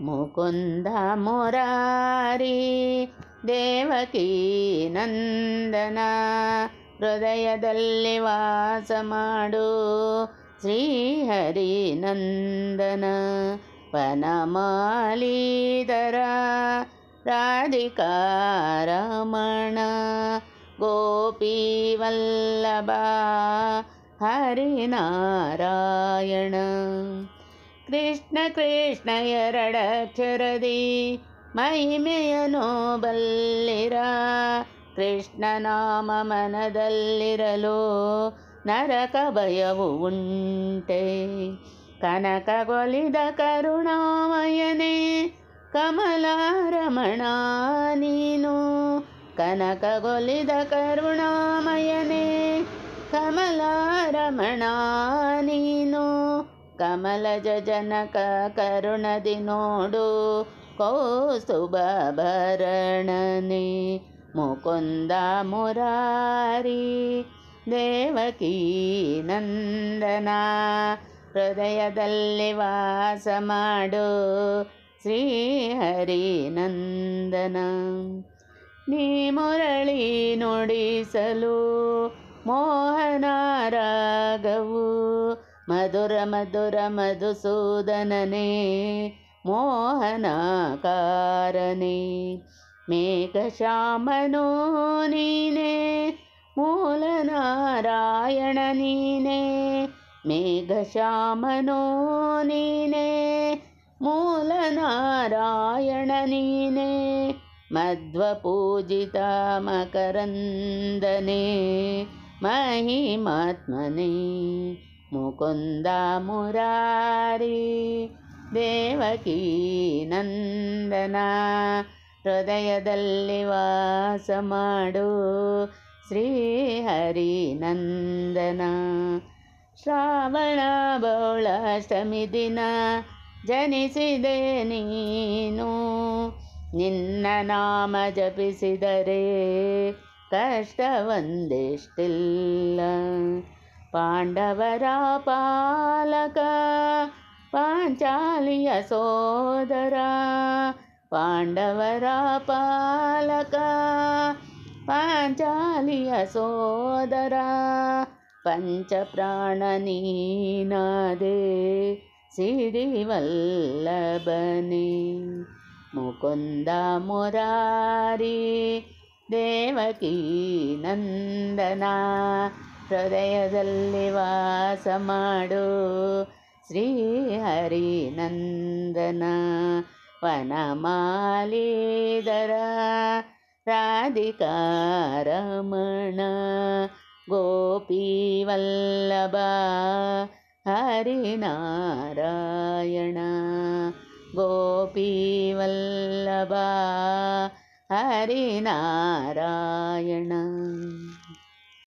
ಮುಕುಂದ ಮೊರಾರಿ ದೇವಕಿ ನಂದನ ಹೃದಯದಲ್ಲಿ ವಾಸ ಮಾಡು ಶ್ರೀಹರಿ ನಂದನ ವನಮಾಲೀಧರ ರಾಧಿಕಾರಮಣ ಗೋಪೀವಲ್ಲಭ ಹರಿನಾರಾಯಣ ಕೃಷ್ಣ ಕೃಷ್ಣ ಎರಡಕ್ಷರದಿ ಮಹಿಮೆಯ ಬಲ್ಲಿರ ಕೃಷ್ಣ ನಾಮ ಮನದಲ್ಲಿರಲು ನರಕ ಭಯವು ಉಂಟೆ. ಕನಕಗೊಲಿದ ಕರುಣಾಮಯನೇ ಕಮಲಾರಮಣ ನೀನು. ಕನಕಗೊಲಿದ ಕರುಣಾಮಯನೇ ಕಮಲಾರಮಣ ನೀನು. ಕಮಲಜ ಜನಕ ಕರುಣದಿ ನೋಡು ಕೌಸ್ತುಭ ಭರಣನೆ ಮುಕುಂದ ಮುರಾರಿ, ದೇವಕೀ ನಂದನ ಹೃದಯದಲ್ಲಿ ವಾಸ ಮಾಡು, ಶ್ರೀಹರಿ ನಂದನ. ನೀ ಮುರಳಿ ನುಡಿಸಲು ಮೋಹನ मधुरमधुरमधुसूदनने मोहनाकारने मेघश्यामनो नीने मूलनारायणनीने मेघश्यामनो नीने मूलनारायणनीने मूलनारायणनि ने महिमात्मने। ಮುಕುಂದ ಮುರಾರಿ, ದೇವಕೀ ನಂದನ, ಹೃದಯದಲ್ಲಿ ವಾಸ ಮಾಡು ಶ್ರೀಹರಿ ನಂದನ. ಶ್ರಾವಣ ಬೌಳಾಷ್ಟಮಿ ದಿನ ಜನಿಸಿದೆ ನೀನು, ನಿನ್ನ ನಾಮ ಜಪಿಸಿದರೆ ಕಷ್ಟವೊಂದಿಷ್ಟಿಲ್ಲ पाण्डवरापालक पालक पाण्डवरापालक सोदरा पञ्चप्राणनीनादे सिरिवल्लभने मुकुन्द मुरारी देवकी नन्दना ಹೃದಯದಲ್ಲಿ ವಾಸ ಮಾಡು. ಶ್ರೀಹರಿ ನಂದನ ವನಮಾಲೀಧರ ರಾಧಿಕಾರಮಣ ಗೋಪೀವಲ್ಲಭ ಹರಿನಾರಾಯಣ ಗೋಪೀವಲ್ಲಭ ಹರಿನಾರಾಯಣ.